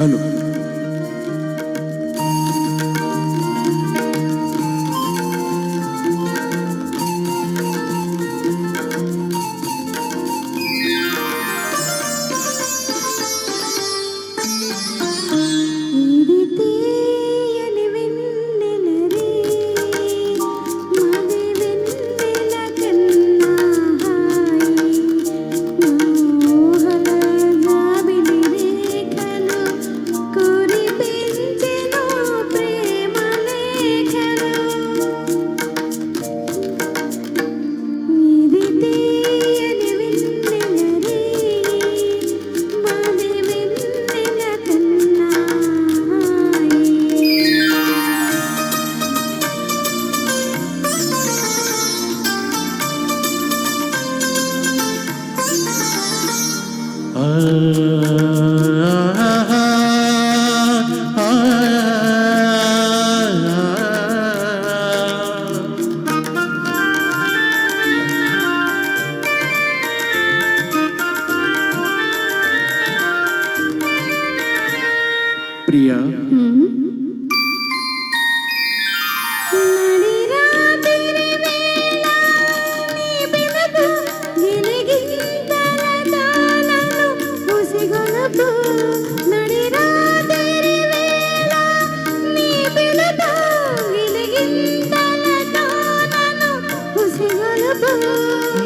Hello. Iriti പ്രിയ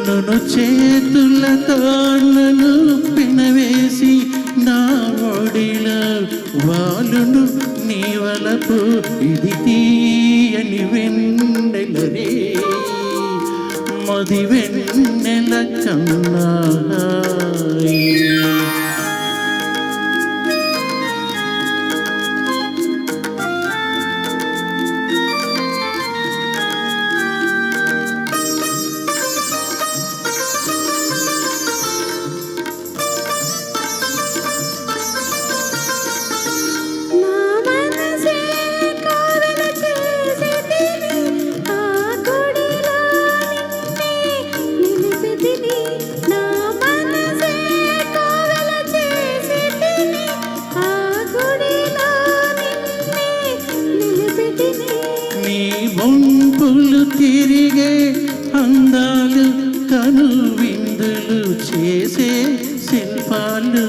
నన్ను చేతుల తాళ్ళను పినవేసి నా ఒడిల వాలును నీ వలపు ఇది తీయని వెన్నెలరే మది వెన్నెల కన్నా వంపులు తిరిగే అందాలు కనువిందులు చేసే శిల్పాలు.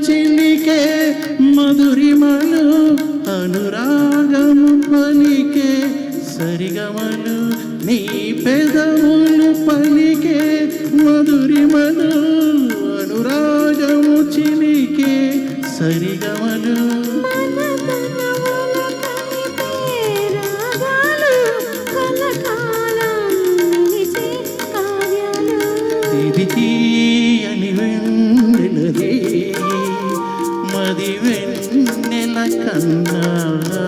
చిలికే మధురిమలు అనురాగము పలికే సరిగమలు నీ పెదవులు పలికే మధురిమలు అనురాగము చిలికే సరిగమలు. వెన్నెల కన్నాయి